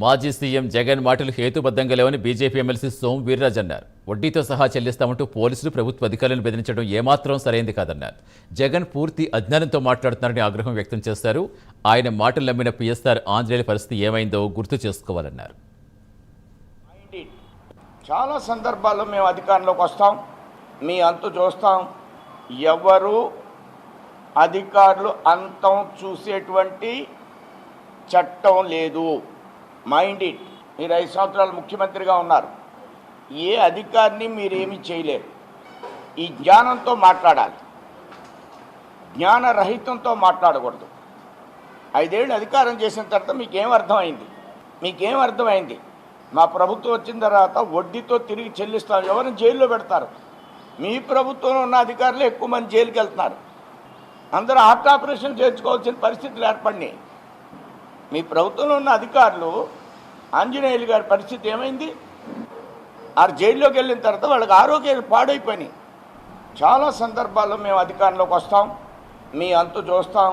మాజీ సీఎం జగన్ మాటలు హేతుబద్ధంగా లేవని బీజేపీ ఎమ్మెల్సీ సోమ్ వీర్రాజ్ అన్నారు. వడ్డీతో సహా చెల్లిస్తామంటూ పోలీసులు ప్రభుత్వ అధికారులను బెదిరించడం ఏమాత్రం సరైంది కాదన్నారు. జగన్ పూర్తి అజ్ఞానంతో మాట్లాడుతున్నారని ఆగ్రహం వ్యక్తం చేశారు. ఆయన మాటలు నమ్మిన పిఎస్ఆర్ ఆంజనేయుల పరిస్థితి ఏమైందో గుర్తు చేసుకోవాలన్నారు. చాలా సందర్భాల్లో మేము అధికారంలోకి వస్తాం. మీ అంతు చూస్తాం. ఎవరు అధికారులు అంతం చూసేటువంటి చట్టం లేదు. Mind it. మీరు ఐదు సంవత్సరాలు ముఖ్యమంత్రిగా ఉన్నారు. ఏ అధికారిని మీరేమీ చేయలేరు. ఈ జ్ఞానంతో మాట్లాడాలి. జ్ఞానరహితంతో మాట్లాడకూడదు. ఐదేళ్ళు అధికారం చేసిన తర్వాత మీకేం అర్థమైంది? మీకేం అర్థమైంది? మా ప్రభుత్వం వచ్చిన తర్వాత వడ్డీతో తిరిగి చెల్లిస్తాం. ఎవరిని జైల్లో పెడతారు? మీ ప్రభుత్వంలో ఉన్న అధికారులు ఎక్కువ మంది జైలుకి వెళ్తున్నారు. అందరూ హార్ట్ ఆపరేషన్ చేర్చుకోవాల్సిన పరిస్థితులు ఏర్పడినాయి. మీ ప్రభుత్వంలో ఉన్న అధికారులు ఆంజనేయులు గారి పరిస్థితి ఏమైంది? ఆ జైల్లోకి వెళ్ళిన తర్వాత వాళ్ళకి ఆరోగ్యాలు పాడైపోయినాయి. చాలా సందర్భాల్లో మేము అధికారంలోకి వస్తాం మీ అంతు చూస్తాం